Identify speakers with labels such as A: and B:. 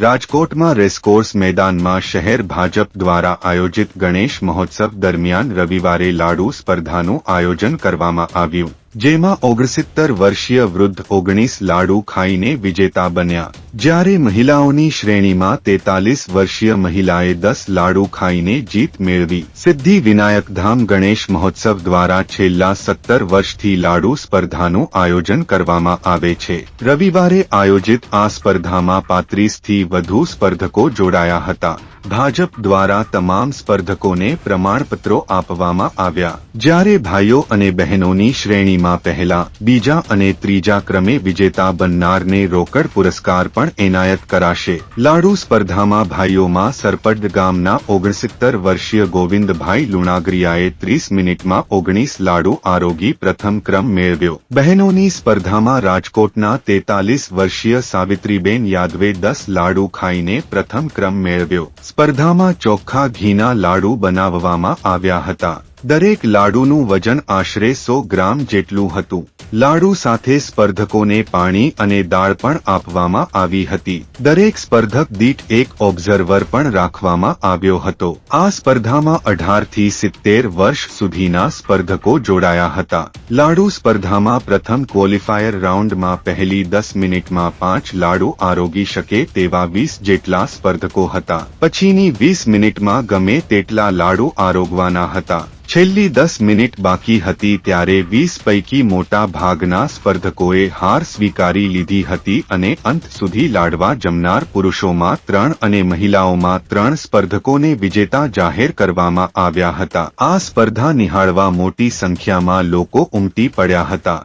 A: રાજકોટમાં રેસકોર્સ મેદાનમાં શહેર ભાજપ દ્વારા આયોજિત ગણેશ મહોત્સવ દરમિયાન રવિવારે લાડુ સ્પર્ધાનું આયોજન કરવામાં આવ્યું, જેમાં ઓગણસિત્તર વર્ષીય વૃદ્ધ ઓગણીસ લાડુ ખાઈને વિજેતા બન્યા. જ્યારે મહિલાઓની શ્રેણીમાં તેતાલીસ વર્ષીય મહિલાએ દસ લાડુ ખાઈને જીત મેળવી, સિદ્ધિ વિનાયક ધામ ગણેશ મહોત્સવ દ્વારા છેલ્લા સત્તર વર્ષથી લાડુ સ્પર્ધાનું આયોજન કરવામાં આવે છે. રવિવારે આયોજિત આ સ્પર્ધામાં પાંત્રીસથી વધુ સ્પર્ધકો જોડાયા હતા. ભાજપ દ્વારા તમામ સ્પર્ધકોને પ્રમાણપત્રો આપવામાં આવ્યા. જ્યારે ભાઈઓ અને બહેનોની શ્રેણીમાં પહેલા, બીજા અને ત્રીજા ક્રમે વિજેતા બનનારને રોકડ પુરસ્કાર પણ એનાયત કરાશે. લાડુ સ્પર્ધામાં ભાઈઓમાં સરપડ ગામના ઓગણસિત્તર વર્ષીય ગોવિંદભાઈ લુણાગરિયાએ ત્રીસ મિનિટમાં ઓગણીસ લાડુ આરોગી પ્રથમ ક્રમ મેળવ્યો. બહેનોની સ્પર્ધામાં રાજકોટના તેતાલીસ વર્ષીય સાવિત્રીબેન યાદવે દસ લાડુ ખાઈને પ્રથમ ક્રમ મેળવ્યો. સ્પર્ધામાં ચોખ્ખા ઘીના લાડુ બનાવવામાં આવ્યા હતા. દરેક લાડુનું વજન આશરે સો ગ્રામ જેટલું હતું. લાડુ સાથે સ્પર્ધકોને પાણી અને દાળ પણ આપવામાં આવી હતી. દરેક સ્પર્ધક દીઠ એક ઓબ્ઝર્વર પણ રાખવામાં આવ્યો હતો. આ સ્પર્ધામાં અઢારથી સિત્તેર વર્ષ સુધીના સ્પર્ધકો જોડાયા હતા. લાડુ સ્પર્ધામાં પ્રથમ ક્વોલિફાયર રાઉન્ડમાં પહેલી દસ મિનિટમાં પાંચ લાડુ આરોગી શકે તેવા વીસ જેટલા સ્પર્ધકો હતા. પછીની વીસ મિનિટમાં ગમે તેટલા લાડુ આરોગવાના હતા. છેલ્લી દસ મિનિટ બાકી હતી ત્યારે વીસ પૈકી મોટા ભાગના સ્પર્ધકોએ હાર સ્વીકારી લીધી હતી અને અંત સુધી લાડવા જમનાર પુરુષોમાં ત્રણ અને મહિલાઓમાં ત્રણ સ્પર્ધકોને વિજેતા જાહેર કરવામાં આવ્યા હતા. આ સ્પર્ધા નિહાળવા મોટી સંખ્યામાં લોકો ઉમટી પડ્યા હતા.